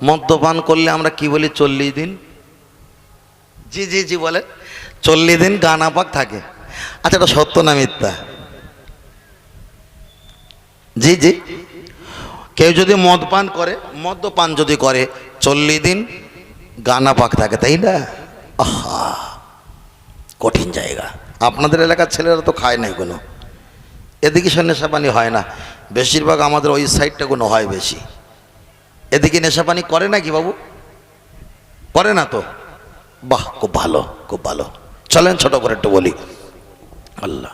মদ্যপান করলে আমরা কি বলি চল্লিশ দিন? জি জি জি বলে চল্লিশ দিন গানাপাক থাকে। আচ্ছা এটা সত্য না মিথ্যা? জি জি। কেউ যদি মদ পান করে, মদ্যপান যদি করে, চল্লিশ দিন গানা পাক থাকে, তাই না? আহা, কঠিন জায়গা। আপনাদের এলাকার ছেলেরা তো খায় নাই কোনো এদিকে সে নেশাপানি হয় না। বেশিরভাগ আমাদের ওই সাইডটা কোনো হয় বেশি। এদিকে নেশাপানি করে না কি বাবু? করে না তো। বাহ, খুব ভালো খুব ভালো। চলেন ছোট করে একটু বলি। আল্লাহ।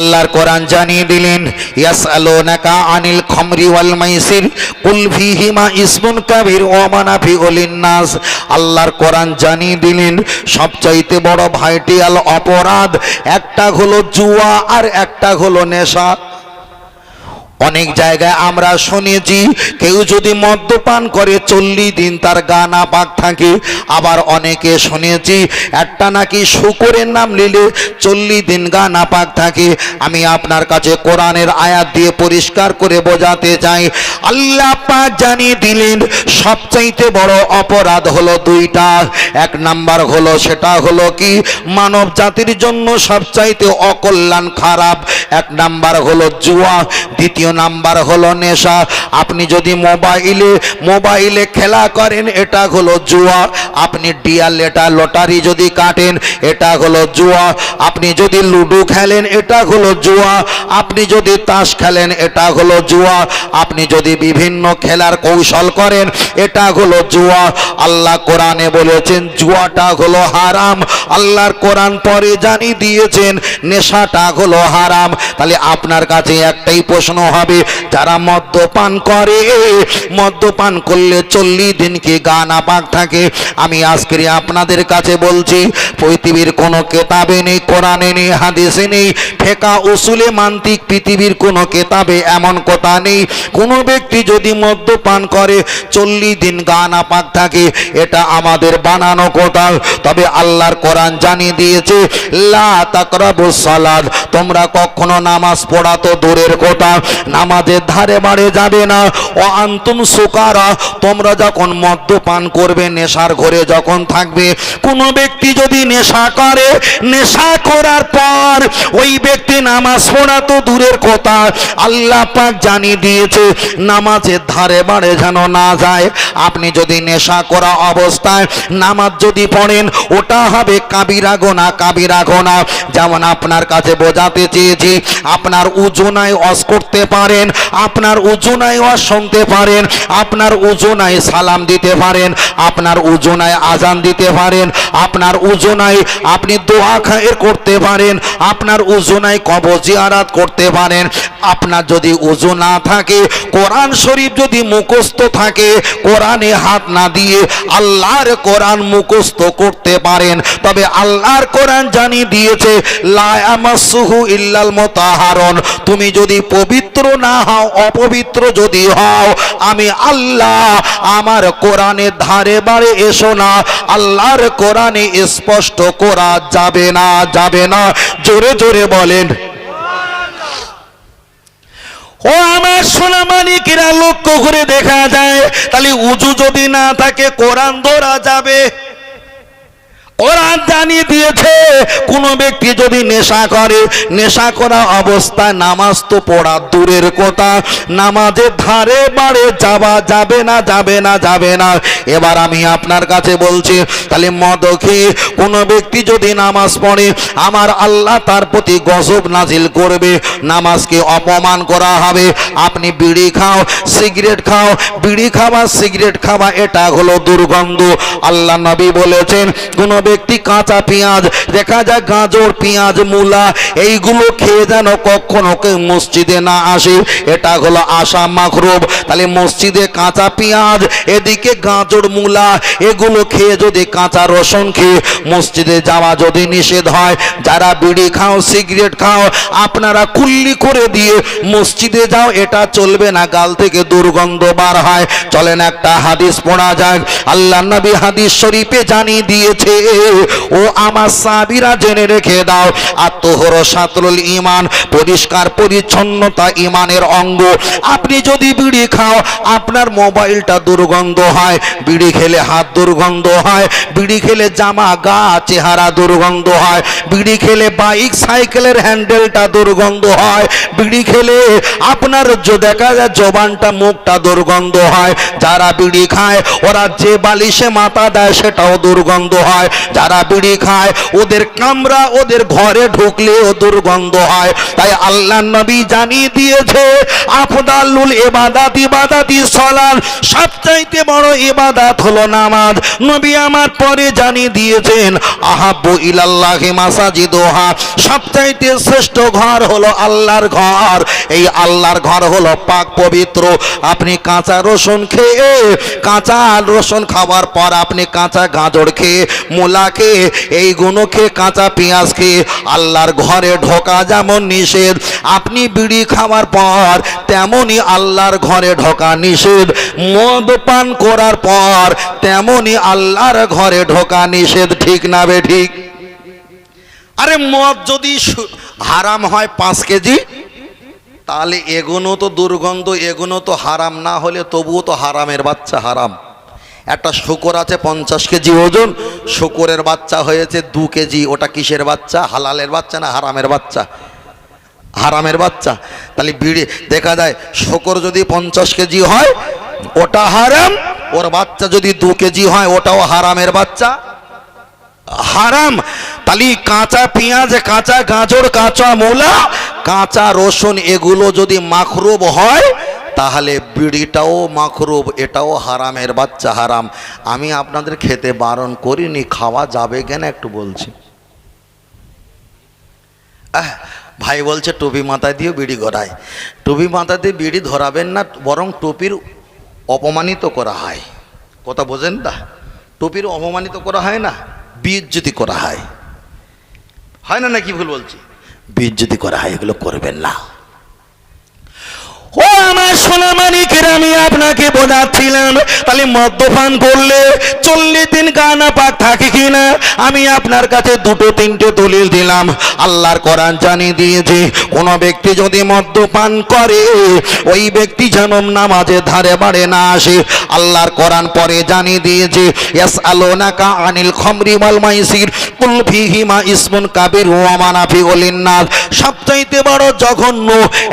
আল্লাহর কোরআন জানিয়ে দিলেন, ইয়াসআলুনাকা আনিল খামরি ওয়াল মাইসির, কুল ফীহিমা ইসমুন কাবীর ওয়া মানাফিউ লিন-নাস আল্লাহর কোরআন জানিয়ে দিলেন, সবচাইতে বড় ভাইটিয়াল অপরাধ, একটা হলো জুয়া আর একটা হলো নেশা। অনেক জায়গায় আমরা শুনেছি, কেউ যদি মদ্যপান করে চল্লিশ দিন তার গানা পাক থাকে। আবার অনেকে শুনেছি, একটা নাকি শুকুরের নাম নিলে চল্লিশ দিন গানা পাক থাকে। আমি আপনার কাছে কোরআনের আয়াত দিয়ে পরিষ্কার করে বোঝাতে চাই, আল্লাহ পাক জানিয়ে দিলেন, সবচাইতে বড় অপরাধ হলো দুইটা। এক নাম্বার হলো, সেটা হলো কি, মানব জাতির জন্য সবচাইতে অকল্যাণ খারাপ। এক নাম্বার হলো জুয়া। দ্বিতীয় নাম্বার হলো নেশা। আপনি যদি মোবাইলে মোবাইলে খেলা করেন, এটা হলো জুয়া। আপনি ডিয়াল এটা লটারি যদি কাটেন, এটা হলো জুয়া। আপনি যদি লুডো খেলেন, এটা হলো জুয়া। আপনি যদি তাস খেলেন, এটা হলো জুয়া। আপনি যদি বিভিন্ন খেলার কৌশল করেন, এটা হলো জুয়া। আল্লাহ কোরআনে বলেছেন, জুয়াটা হলো হারাম। আল্লাহর কোরআন পরে জানিয়ে দিয়েছেন, নেশাটা হলো হারাম। তাহলে আপনার কাছে একটাই প্রশ্ন হবে। যারা মদ্যপান করে, মদ্যপান করলে চল্লিশ দিন কি গানা পাক থাকে? আমি আজকে আপনাদের কাছে বলছি, পৃথিবীর কোনো কেতাবে নেই, কোরআনে নেই, হাদিসে নেই, ফেকা উসুলে মান্তিক পৃথিবীর কোনো কেতাবে এমন কথা নেই। কোনো ব্যক্তি যদি মদ্যপান করে, চল্লিশ দিন গানা পাক থাকে, এটা আমাদের বানানো কথা তবে আল্লাহর কোরআন জানিয়ে দিয়েছে, লা তাকরাবুস সালাত, তোমরা কখনো নামাজ পড়া তো দূরের কথা। নামাজের ধারে বাড়ে যাবে না। ও আন্তুম সুকারা, তোমরা যখন মদ্যপান করবে, নেশার ঘরে যখন থাকবে, কোনো ব্যক্তি যদি নেশা করে, নেশা করার পর ওই ব্যক্তি নামাজ পড়া তো দূরের কথা। আল্লাহ পাক জানিয়ে দিয়েছে, নামাজের ধারে বাড়ে যেন না যায়। আপনি যদি নেশা করা অবস্থায় নামাজ যদি পড়েন, ওটা হবে কাবিরা গোনা কাবিরা গোনা। যেমন আপনার কাছে বোঝাতে চেয়েছি, আপনার উজুনায় অস করতে পারেন, আপনার উজুনায় ওয়াজ শুনতে পারেন, আপনার উজুনায় সালাম দিতে পারেন, আপনার উজুনায় আজান দিতে পারেন, আপনার উজুনায় আপনি দোয়া খায়ের করতে পারেন, আপনার উজুনায় কবর জিয়ারাত করতে পারেন আপনার যদি উজু না থাকে, কোরআন শরীফ যদি মুখস্থ থাকে, কোরআনে হাত না দিয়ে আল্লাহর কোরআন মুখস্থ করতে পারেন। তবে আল্লাহর কোরআন জানিয়ে দিয়েছে, লা ইয়ামাসসুহু ইল্লাল মুতাহারুন। তুমি যদি পবিত্র না হও, অপবিত্র যদি হও, আমি আল্লাহ আমার কোরআনের ধারে বারে এসো না। আল্লাহর কোরআনে স্পষ্ট করা যাবে না যাবে না। জোরে জোরে বলেন। ও আমার সোনা মালিকেরা লক্ষ্য করে দেখা যায়, তাহলে উজু যদি না থাকে, কোরআন ধরা যাবে। কোরআন জানিয়ে দিয়েছে, কোন ব্যক্তি যদি নেশা করে, নেশা করা অবস্থায় নামাজ তো পড়া দূরের কথা, নামাজের ধারে বাড়ে যাওয়া যাবে না যাবে না যাবে না। এবার আমি আপনার কাছে বলছি, তাহলে মদ খেয়ে কোনো ব্যক্তি যদি নামাজ পড়ে, আমার আল্লাহ তার প্রতি গজব নাজিল করবে, নামাজকে অপমান করা হবে। আপনি বিড়ি খাও, সিগারেট খাও, বিড়ি খাওয়া, সিগারেট খাওয়া, এটা হলো দুর্গন্ধ। আল্লাহ নবী বলেছেন, কোন ব্যক্তি কাঁচা পেঁয়াজ, দেখা যায় গাজর, পেঁয়াজ, মূলা, এইগুলো খেয়ে যেন কখনো মসজিদে না আসে। এটা হলো আশা মাখরুব তাহলে মসজিদে কাঁচা পেঁয়াজ, এদিকে গাজর, মূলা, এগুলো খেয়ে যদি কাঁচা রসুন খেয়ে মসজিদে যাওয়া যদি নিষেধ হয়, যারা বিড়ি খাও, সিগারেট খাও, আপনারা কুল্লি করে দিয়ে মসজিদে যাও, এটা চলবে না, গাল থেকে দুর্গন্ধ বার হয়। চলেন একটা হাদিস পড়া যাক। আল্লাহ নবী হাদিস শরীফে জানিয়ে দিয়েছে ও আমার সাবিরা জেনে রেখে দাও। আর তোহর সাতরুল ইমান পরিষ্কার পরিচ্ছন্নতা ইমানের অঙ্গ। আপনি যদি বিড়ি খাও, আপনার মোবাইলটা দুর্গন্ধ হয়। বিড়ি খেলে হাত দুর্গন্ধ হয়। বিড়ি খেলে জামা, গা, চেহারা দুর্গন্ধ হয়। বিড়ি খেলে বাইক, সাইকেলের হ্যান্ডেলটা দুর্গন্ধ হয়। বিড়ি খেলে আপনার দেখা যায় জবানটা, মুখটা দুর্গন্ধ হয়। যারা বিড়ি খায়, ওরা যে বালিশে মাথা দেয়, সেটাও দুর্গন্ধ হয়। যারা বিড়ি খায়, ওদের কামরা ওদের ঘরে ঢুকলেও দুর্গন্ধ হয়। তাই আল্লাহ নবী জানিয়ে দিয়েছে, আফদালুল ইবাদাত ইবাদাতি সলাল, সবচাইতে বড় ইবাদাত হলো নামাজ। নবী আমার পরে জানিয়ে দিয়েছেন, আহাব্বু ইলাল্লাহি মাসাজিদুহা, সবচাইতে শ্রেষ্ঠ ঘর হলো আল্লাহর ঘর। এই আল্লাহর ঘর হলো পাক পবিত্র। আপনি কাঁচা রসুন খেয়ে, কাঁচা রসুন খাওয়ার পর আপনি কাঁচা গাজর খেয়ে, মূলা খেয়ে এইগুলো খেয়ে কাঁচা পেঁয়াজ খেয়ে আল্লাহর ঘরে ঢোকা যেমন নিষেধ, আপনি বিড়ি খাওয়ার পর তেমনই আল্লাহর ঘরে ঢোকা নিষেধ, মদ পান করার পর তেমনই আল্লাহর ঘরে ঢোকা নিষেধ, ঠিক না বে ঠিক? আরে মদ যদি হারাম হয় পাঁচ কেজি, তাহলে এগুলো তো দুর্গন্ধ এগুলো তো হারাম, না হলে তবুও তো হারামের বাচ্চা হারাম। একটা শুকর আছে পঞ্চাশ কেজি ওজন, শুকরের বাচ্চা হয়েছে দু কেজি। ওটা কিসের বাচ্চা? হালালের বাচ্চা না হারামের বাচ্চা? হারামের বাচ্চা। তাহলে বিড়ি, দেখা যায় শুকর যদি পঞ্চাশ কেজি হয়, ওটা হারাম। ওর বাচ্চা যদি দু কেজি হয়, ওটাও হারামের বাচ্চা। হারাম। তাহলে কাঁচা পেঁয়াজ, কাঁচা গাজর, কাঁচা মূলা, কাঁচা রসুন, এগুলো যদি মাখরুব হয় তাহলে বিড়িটাও মাখরুব, এটাও হারামের বাচ্চা হারাম। আমি আপনাদের খেতে বারণ করিনি, খাওয়া যাবে কেন একটু বলছি। ভাই বলছে টুপি মাথায় দিয়ে বিড়ি গড়ায়। টুপি মাথায় দিয়ে বিড়ি ধরাবেন না, বরং টুপির অপমানিত করা হয়। কথা বোঝেন না? টুপির অপমানিত করা হয় না বিজ্জতি করা হয়। হয় না নাকি ভুল বলছি? বিজ্জতি করা হয়, এগুলো করবেন না। ও আমার সোনা মানিকের, আমি আপনাকে বোঝাচ্ছিলাম। তাহলে মদ্যপান করলে চল্লিশ দিন গানা পাক থাকে কিনা আমি আপনার কাছে দুটো, তিনটে দলিল দিলাম। আল্লাহর কোরআন জানিয়ে দিয়েছে, কোনো ব্যক্তি যদি মদ্যপান করে, ওই ব্যক্তি যেন নামাজের ধারে বাড়ে না আসে। আল্লাহর কোরআন পরে জানিয়ে দিয়েছে ইয়াস আলোনাকা আনিল খমরি ওয়াল মাইসির। কুল ফিহিমা ইসমুন কাবির ওয়া মানাফি ওলিন্নাস সবচাইতে বড় জঘন্য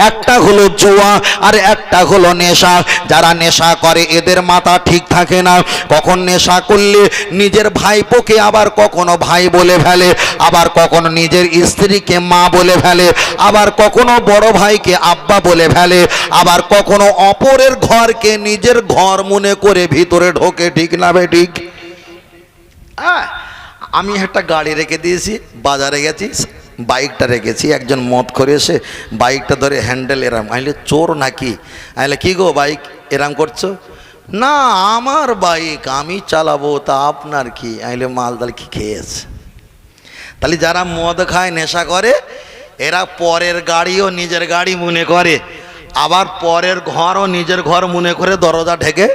একটা হলো জুয়া আর একটা হলো নেশা। যারা নেশা করে, এদের মাথা ঠিক থাকে না। কখন নেশা করলে নিজের ভাইপোকে আবার কখনো ভাই বলে ফেলে, আবার কখনো নিজের স্ত্রীকে মা বলে ফেলে, আবার কখনো বড় ভাইকে আব্বা বলে ফেলে, আবার কখনো অপরের ঘরকে নিজের ঘর মনে করে ভিতরে ঢোকে, ঠিক না বে ঠিক? হ্যাঁ আমি একটা গাড়ি রেখে দিয়েছি, বাজারে গেছি, বাইকটা রেখেছি, একজন মদ করে এসে বাইকটা ধরে হ্যান্ডেল এরাম। আইলে চোর নাকি? আইলে কি গো বাইক? এরাম করছ? না, আমার বাইক, আমি চালাবো, তা আপনার কি? আইলে মালদাল কি খেয়েছে? তাহলে যারা মদ খায়, নেশা করে, এরা পরের গাড়িও নিজের গাড়ি মনে করে, আবার পরের ঘরও নিজের ঘর মনে করে দরজা ঢেকে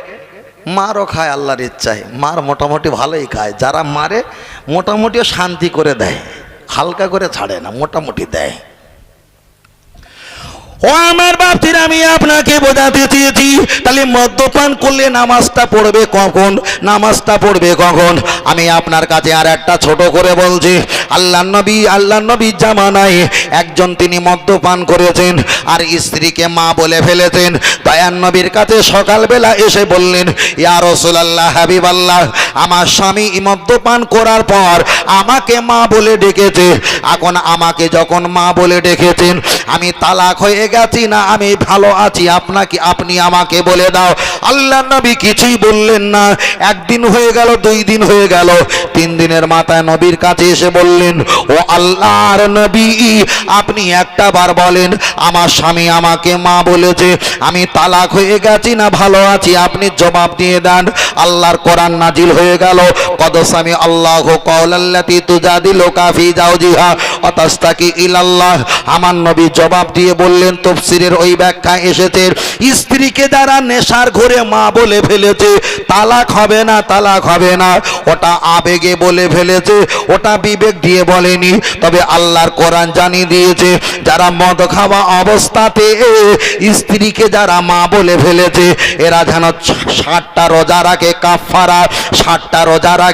মারও খায় আল্লাহর ইচ্ছায়। মার মোটামুটি ভালোই খায়। যারা মারে, মোটামুটিও শান্তি করে দেয়। হালকা করে ছাড়ে না, মোটামুটি দেয়। ও আমার বাপটির আমি আপনাকে বোঝাতে চেয়েছি। তাহলে মদ্যপান করলে নামাজটা পড়বে কখন? নামাজটা পড়বে কখন? আমি আপনার কাছে আর একটা ছোট করে বলছি। আল্লাহ নবী, আল্লাহ নবীর জামানায় একজন তিনি মদ্যপান করেছেন আর স্ত্রীকে মা বলে ফেলেছেন। দয়ান নবীর কাছে সকালবেলা এসে বললেন, ইয়া রসুলাল্লাহ হাবিব আল্লাহ আমার স্বামী মদ্যপান করার পর আমাকে মা বলে ডেকেছে। এখন আমাকে যখন মা বলে ডেকেছেন, আমি তালাক হয়ে গেছি না, আমি ভালো আছি, আপনাকে, আপনি আমাকে বলে দাও। আল্লাহ নবী কিছুই বললেন না। একদিন হয়ে গেল, দুই দিন হয়ে গেল। তিন দিনের মাথায় নবীর কাছে এসে বললেন, ও আল্লাহর নবী, আপনি একটা বার বলেন, আমার স্বামী আমাকে মা বলেছে, আমি তালাক হয়ে গেছি না, ভালো আছি, আপনি জবাব দিয়ে দেন। আল্লাহর কোরআন নাজিল হয়ে হয়ে গেল। কদসামি আল্লাহ কওলাল্লাতি তুজাদিলুকা ফি জাওজিহা অতাস্তাকি ইলাল্লাহ আমার নবী জবাব দিয়ে বললেন, তফসিরের ওই ব্যাখ্যা এসেছে, স্ত্রীকে যারা নেশার ঘরে মা বলে ফেলেছে, তালাক হবে না, তালাক হবে না। ওটা আবেগে বলে ফেলেছে, ওটা বিবেক দিয়ে বলেনি। তবে আল্লাহর কোরআন জানিয়ে দিয়েছে, যারা মদ খাওয়া অবস্থাতে স্ত্রীকে যারা মা বলে ফেলেছে, এরা যেন ষাটটা রোজা রাখে কাফারা ষাটটা রোজা রাখে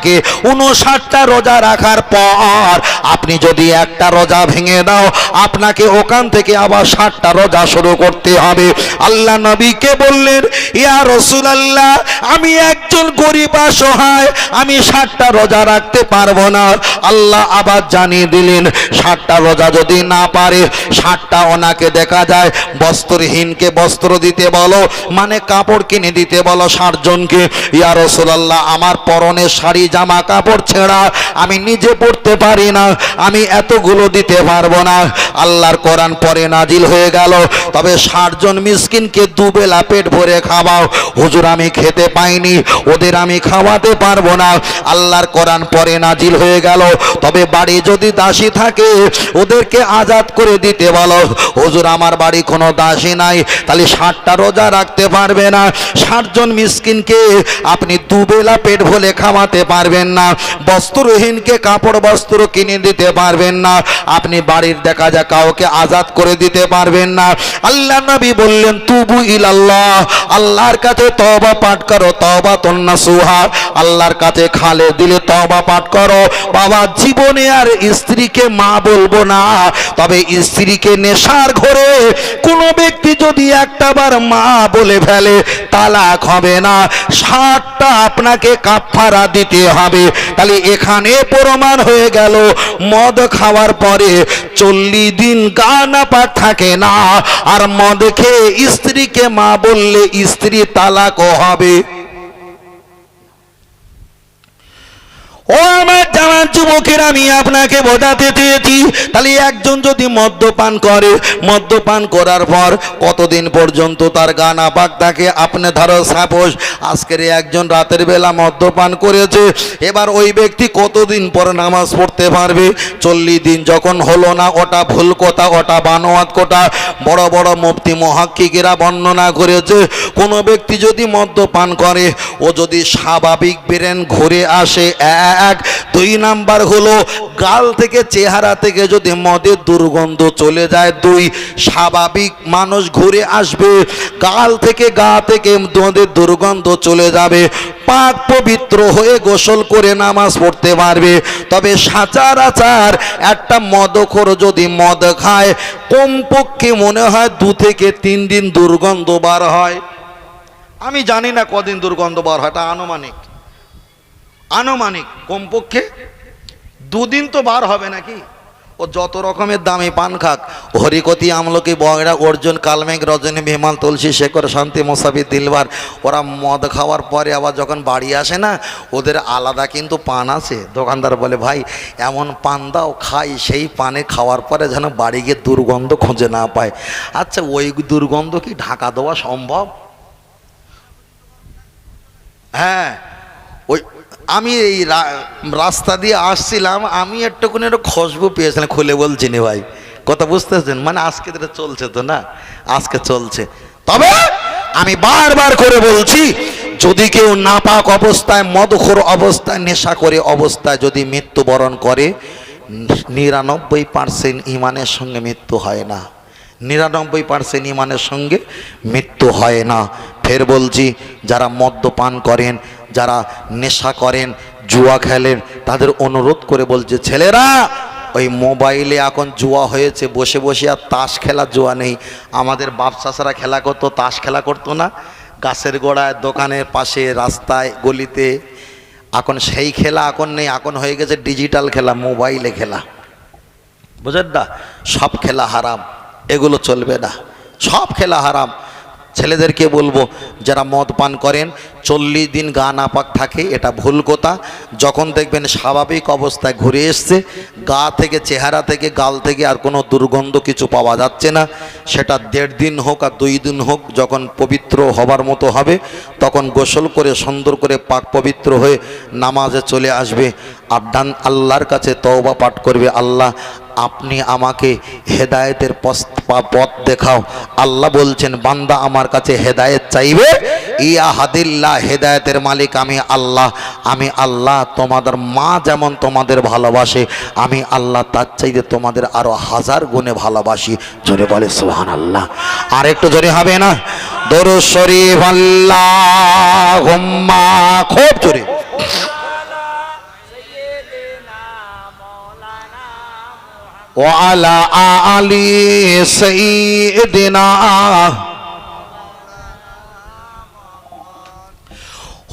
উনষাটটা রোজা রাখার পর আপনি যদি একটা রোজা ভেঙে দাও, আপনাকে ওখান থেকে আবার ষাটটা রোজা শুরু করতে হবে। আল্লাহ নবীকে বললেন, ইয়া রসুল আল্লাহ আমি একজন গরিব অসহায়, আমি ষাটটা রোজা রাখতে পারব না। আল্লাহ আবার জানিয়ে দিলেন, ষাটটা রোজা যদি না পারে, ষাটটা ওনাকে দেখা যায়, বস্ত্রহীনকে বস্ত্র দিতে বলো মানে কাপড় কিনে দিতে বলো ষাট জনকে ইয়া আমার পরনের শাড়ি, জামা, কাপড় ছেঁড়া আমি নিজে পড়তে পারি না, আমি এতগুলো দিতে পারব না। আল্লাহর কোরআন পরে নাজিল হয়ে গেল, তবে ষাট জন মিসকিনকে দুবেলা পেট ভরে খাওয়াও। হুজুর, আমি খেতে পাইনি, ওদের আমি খাওয়াতে পারব না। আল্লাহর কোরআন পরে নাজিল হয়ে গেল। তবে বাড়ি যদি দাসী থাকে, ওদেরকে আজাদ করে দিতে বলো। হুজুর, আমার বাড়ি কোনো দাসী নাই, তাহলে ষাটটা রোজা রাখতে পারবে না। ষাটজন মিসকিনকে আপনি দুবেলা পেট ভোলে খাওয়াতে পারবেন না। বস্ত্রহীনকে কাপড় বস্ত্র কিনে দিতে পারবেন না। আপনি বাড়ির দেখা যা কাউকে আজাদ করে দিতে পারবেন না। আল্লাহ নবী বললেন, তুবু ইলাল্লাহ, আল্লাহর কাছে তওবা পাঠ তওবা তন্না সুহা আল্লাহর কাছে খালে দিলে তওবা পাঠ করো। বাবা, জীবনে আর স্ত্রীকে মা বলব না। তবে স্ত্রীকে নেশার ঘরে কোনো ব্যক্তি যদি একটাবার মা বলে ফেলে, তালাক হবে না। ষাটটা আপনাকে কাফারা দিতে হবে। তাহলে এখানে প্রমাণ হয়ে গেল, মদ খাওয়ার পরে চল্লিশ দিন গানা পাঠ থাকে না। আর মদ খেয়ে স্ত্রীকে মা বললে স্ত্রী তালাকও হবে। ও আমার জামান যুবকের, আমি আপনাকে বোঝাতে চেয়েছি। তাহলে একজন যদি মদ্যপান করে, মদ্যপান করার পর কতদিন পর্যন্ত তার গান আপাক থাকে? আপনি ধরো সাপোজ আজকের একজন রাতের বেলা মদ্যপান করেছে, এবার ওই ব্যক্তি কতদিন পর নামাজ পড়তে পারবে? চল্লিশ দিন যখন হলো না, ওটা ভুল কথা, ওটা বানোয়াত কোটা বড় বড় মুফতি, মহাক্কিকেরা বর্ণনা করেছে, কোনো ব্যক্তি যদি মদ্যপান করে, ও যদি স্বাভাবিক ব্রেন ঘুরে আসে এক দুই নাম্বার হলো, গাল থেকে চেহারা থেকে যদি মদের দুর্গন্ধ চলে যায়, দুই, স্বাভাবিক মানুষ ঘুরে আসবে, গাল থেকে গা থেকে মদের দুর্গন্ধ চলে যাবে, পাক পবিত্র হয়ে গোসল করে নামাজ পড়তে পারবে। তবে সাচারাচার একটা মদখোর যদি মদ খায়, কমপক্ষে মনে হয় দু থেকে তিন দিন দুর্গন্ধ বার হয়। আমি জানি না কদিন দুর্গন্ধ বার হয়, এটা আনুমানিক। আনুমানিক কমপক্ষে দুদিন তো বার হবে নাকি? ও যত রকমের দামি পান খাক, হরিকতি, আমলকি, বগড়া, অর্জুন, কালমেঘ, রজনী, বিমাল, তুলসী শেখর, শান্তি মোসাফি দিলবার, ওরা মদ খাওয়ার পরে আবার যখন বাড়ি আসে না, ওদের আলাদা কিন্তু পান আছে। দোকানদার বলে, ভাই, এমন পান দাও, খাই, সেই পানে খাওয়ার পরে যেন বাড়ি গিয়ে দুর্গন্ধ খুঁজে না পায়। আচ্ছা ওই দুর্গন্ধ কি ঢাকা দেওয়া সম্ভব? হ্যাঁ ওই আমি এই রাস্তা দিয়ে আসছিলাম, আমি একটুকুনি একটু খুশবু পেয়েছিলাম খুলে বলছি নি ভাই। কথা বুঝতেছেন? মানে আজকে এটা চলছে তো না? আজকে চলছে। তবে আমি বারবার করে বলছি, যদি কেউ নাপাক অবস্থায়, মদখোর অবস্থায় নেশা করে অবস্থায় যদি মৃত্যুবরণ করে, নিরানব্বই পার্সেন্ট ইমানের সঙ্গে মৃত্যু হয় না। নিরানব্বই পার্সেন্ট ইমানের সঙ্গে মৃত্যু হয় না। ফের বলছি, যারা মদ্যপান করেন যারা নেশা করেন, জুয়া খেলেন, তাদের অনুরোধ করে বলছে, ছেলেরা, ওই মোবাইলে এখন জুয়া হয়েছে, বসে বসে আর তাস খেলা জুয়া নেই। আমাদের বাপ চাষারা খেলা করতো, তাস খেলা করতো না। গাছের গোড়ায়, দোকানের পাশে, রাস্তায়, গলিতে। এখন সেই খেলা এখন নেই, এখন হয়ে গেছে ডিজিটাল খেলা, মোবাইলে খেলা। বুঝেন না? সব খেলা হারাম, এগুলো চলবে না। সব খেলা হারাম। ছেলেদেরকে বলব, যারা মদ পান করেন চল্লিশ দিন গা নাপাক থাকে, এটা ভুল কথা। যখন দেখবেন স্বাভাবিক অবস্থায় ঘুরে এসছে, গা থেকে, চেহারা থেকে, গাল থেকে আর কোনো দুর্গন্ধ কিছু পাওয়া যাচ্ছে না। সেটা দেড় দিন হোক আর দুই দিন হোক, যখন পবিত্র হবার মতো হবে, তখন গোসল করে সুন্দর করে পাক পবিত্র হয়ে নামাজে চলে আসবে। আর ডান আল্লাহর কাছে তওবা পাঠ করবে আল্লাহ আপনি আমাকে হেদায়েতের পথ দেখাও। আল্লাহ বলছেন, বান্দা আমার কাছে হেদায়েত চাইবে? ইয়া হাদিল্লাহ হেদায়েতের মালিক আমি আল্লাহ। আমি আল্লাহ তোমাদের মা যেমন তোমাদের ভালোবাসে, আমি আল্লাহ তার চাইতে তোমাদের আরও হাজার গুণে ভালোবাসি। জোরে বলে সুহান আল্লাহ আর একটু জোরে হবে না? দরু শরীফ আল্লাহ খুব জোরে। وعلى آل سيدنا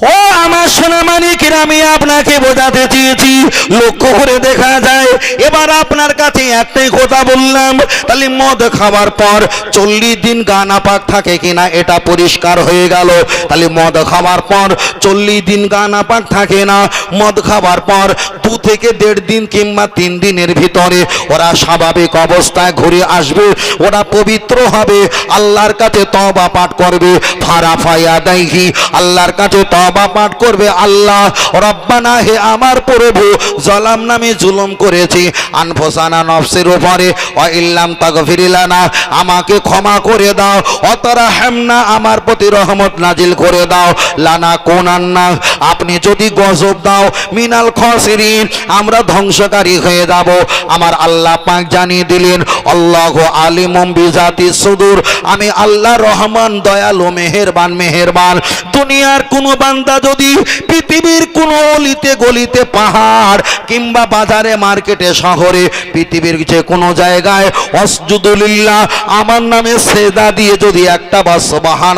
ও আমার সোনা মানিকের আমি আপনাকে বোঝাতে চেয়েছি, লক্ষ্য করে দেখা যায়, এবার আপনার কাছে একটাই কথা বললাম, তাহলে মদ খাবার পর চল্লিশ দিন গানা পাক থাকে কিনা এটা পরিষ্কার হয়ে গেল। তাহলে মদ খাবার পর চল্লিশ দিন গানা পাক থাকে না, মদ খাবার পর দু থেকে দেড় দিন কিংবা তিন দিনের ভিতরে ওরা স্বাভাবিক অবস্থায় ঘুরে আসবে, ওরা পবিত্র হবে, আল্লাহর কাছে তবা পাঠ করবে ফারা ফায়া দাইহি, আল্লাহর কাছে তবা পাঠ করবে আল্লাহ, রব্বানা হে আমার প্রভু। জলাম নামে জুলুম করেছি। আনফোসানা নফসের উপরে। ও ইল্লাম তাগফিরিলানা আমাকে ক্ষমা করে দাও। অতরা হেমনা আমার প্রতি রহমত নাজিল করে দাও। লানা কোনান্না। আপনি যদি গজব দাও, মিনাল খসিরিন, আমরা ধ্বংসকারী হয়ে যাব। আমার আল্লাহ পাক জানিয়ে দিলেন, আল্লাহ আলিমম বিজাতি সুদূর। আমি আল্লাহ রহমান, দয়ালু, মেহেরবান মেহেরবান। দুনিয়ার কোনো বান্দা যদি পৃথিবীর কোনো অলিতে গলিতে পাহাড় কিংবা বাজারে, মার্কেটে, শহরে, পৃথিবীর যে কোনো জায়গায়, অসজুদুলিল্লাহ, আমার নামে সেদা দিয়ে যদি একটা বা সুবহান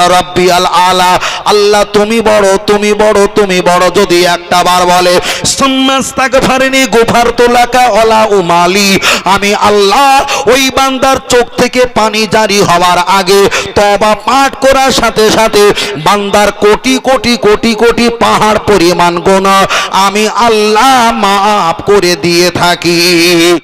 আল আলা, আল্লাহ তুমি বড় তুমি বড় তুমি বড় যদি একটা বার বলে সুন্নাস্তাক গুফার তোলাকা অলা উমালি আমি আল্লাহ ওই বান্দার চোখ থেকে পানি জারি হওয়ার আগে তবা পাঠ করার সাথে সাথে বান্দার কোটি কোটি কোটি কোটি পাহাড় পরিমাণ গোনা আমি আল্লাহ মাফ করে দিয়ে থাকি।